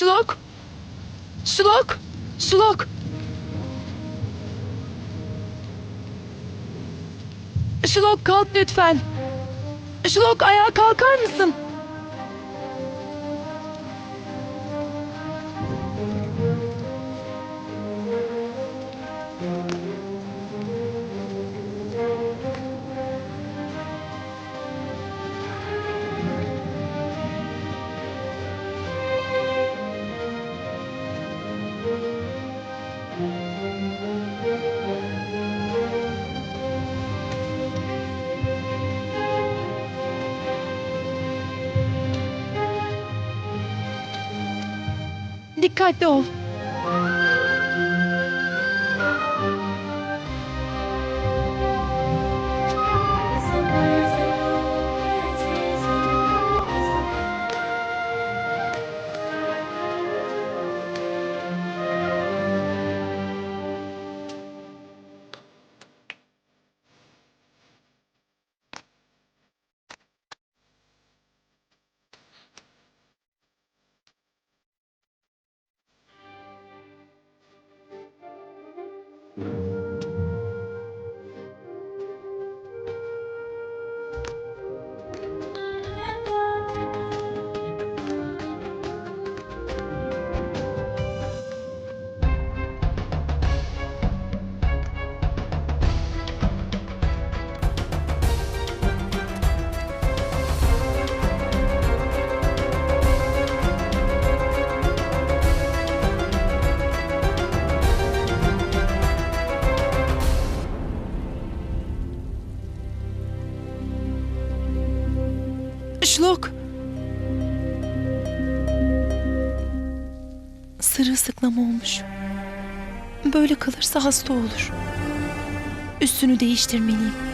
Şlok. Şlok. Şlok. Şlok kalk lütfen. Şlok ayağa kalkar mısın? Dikkatli ol. Şlok. Sırılsıklam olmuş. Böyle kalırsa hasta olur. Üstünü değiştirmeliyim.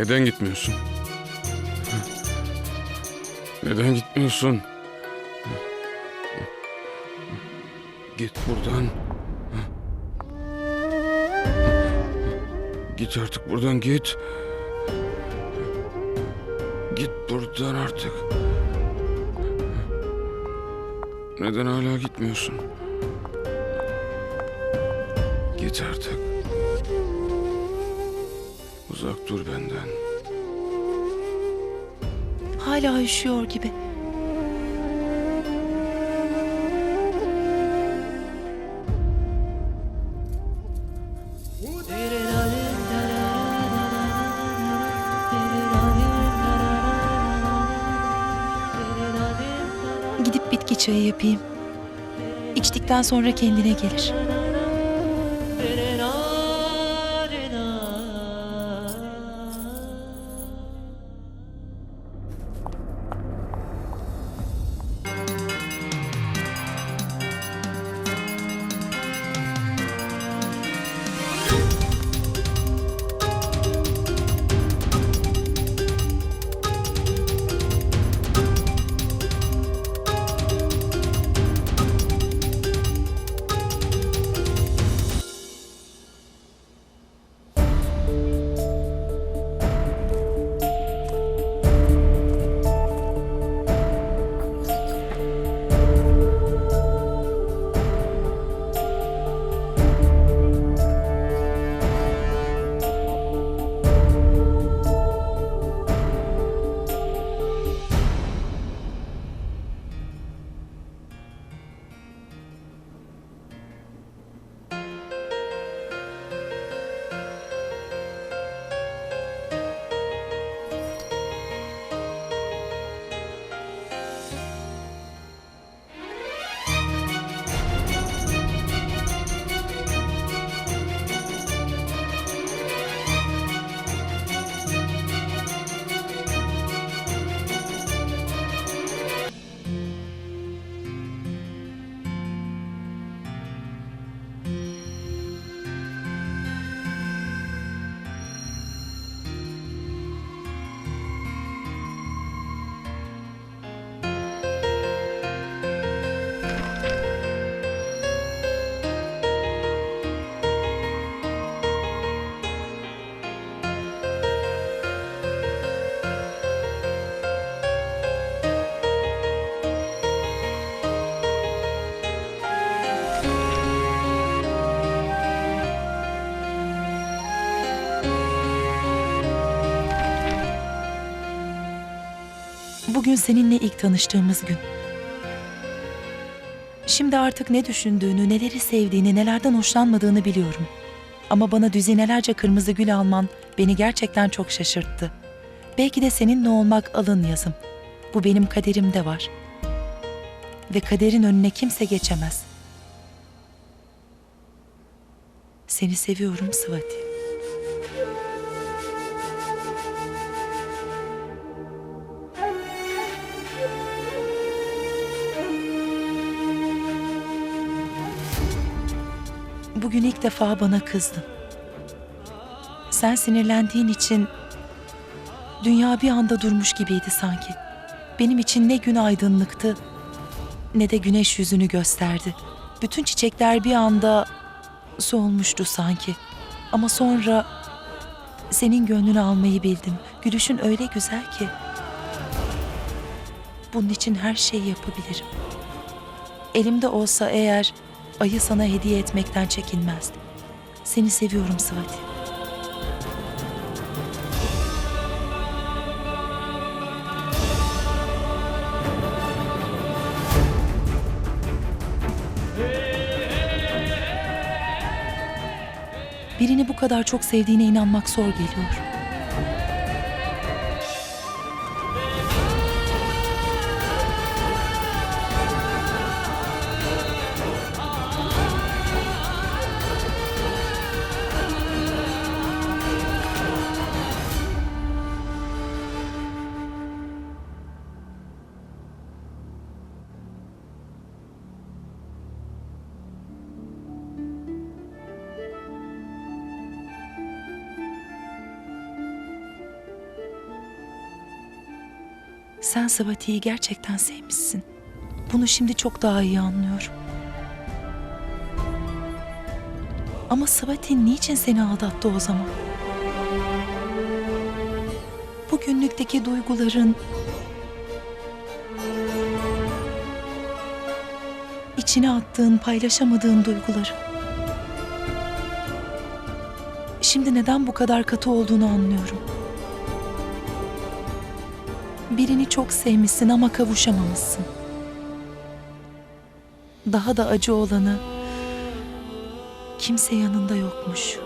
Neden gitmiyorsun? Neden gitmiyorsun? Git buradan. Git artık buradan git. Git buradan artık. Neden hala gitmiyorsun? Git artık. Uzak dur benden. hala üşüyor gibi. Gidip bitki çayı yapayım. İçtikten sonra kendine gelir. Bugün seninle ilk tanıştığımız gün. Şimdi artık ne düşündüğünü, neleri sevdiğini, nelerden hoşlanmadığını biliyorum. Ama bana düzinelerce kırmızı gül alman beni gerçekten çok şaşırttı. Belki de seninle olmak alın yazım. Bu benim kaderimde var. Ve kaderin önüne kimse geçemez. Seni seviyorum Sıvati. Bugün ilk defa bana kızdın. Sen sinirlendiğin için dünya bir anda durmuş gibiydi sanki. Benim için ne gün aydınlıktı ne de güneş yüzünü gösterdi. Bütün çiçekler bir anda solmuştu sanki. Ama sonra senin gönlünü almayı bildim. Gülüşün öyle güzel ki. Bunun için her şeyi yapabilirim. Elimde olsa eğer ayı sana hediye etmekten çekinmezdim. Seni seviyorum Sıvati. Birini bu kadar çok sevdiğine inanmak zor geliyor. Sen Sabati'yi gerçekten sevmişsin. Bunu şimdi çok daha iyi anlıyorum. Ama Sabati niçin seni aldattı o zaman? Bugünlükteki duyguların içine attığın, paylaşamadığın duyguları. Şimdi neden bu kadar katı olduğunu anlıyorum. Birini çok sevmişsin ama kavuşamamışsın. Daha da acı olanı kimse yanında yokmuş.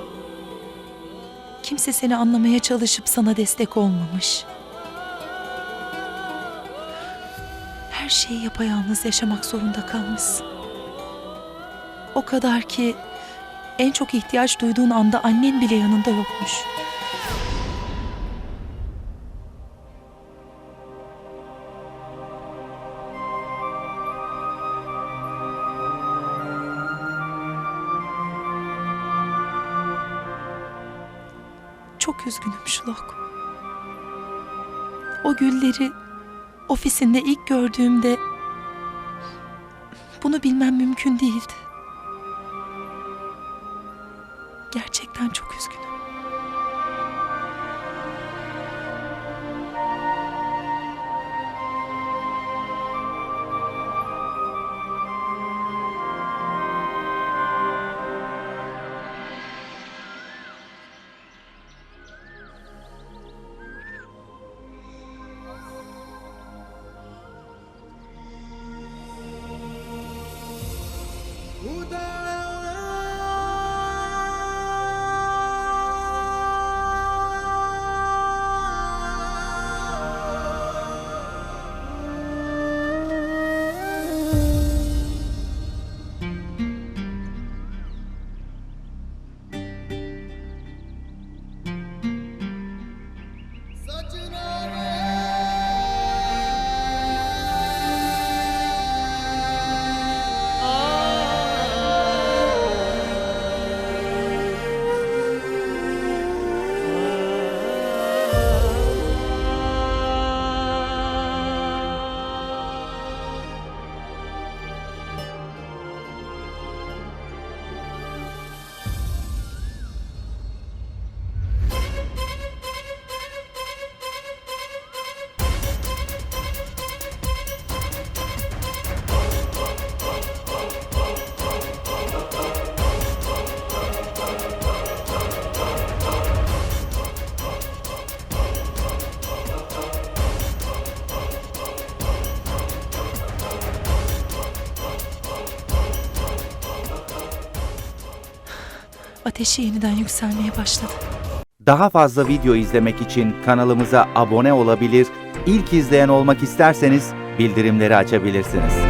Kimse seni anlamaya çalışıp sana destek olmamış. Her şeyi yapayalnız yaşamak zorunda kalmışsın. O kadar ki en çok ihtiyaç duyduğun anda annen bile yanında yokmuş. Üzgünüm Şulok. O gülleri ofisinde ilk gördüğümde bunu bilmem mümkün değildi. Ateşi yeniden yükselmeye başladı. Daha fazla video izlemek için kanalımıza abone olabilir, ilk izleyen olmak isterseniz bildirimleri açabilirsiniz.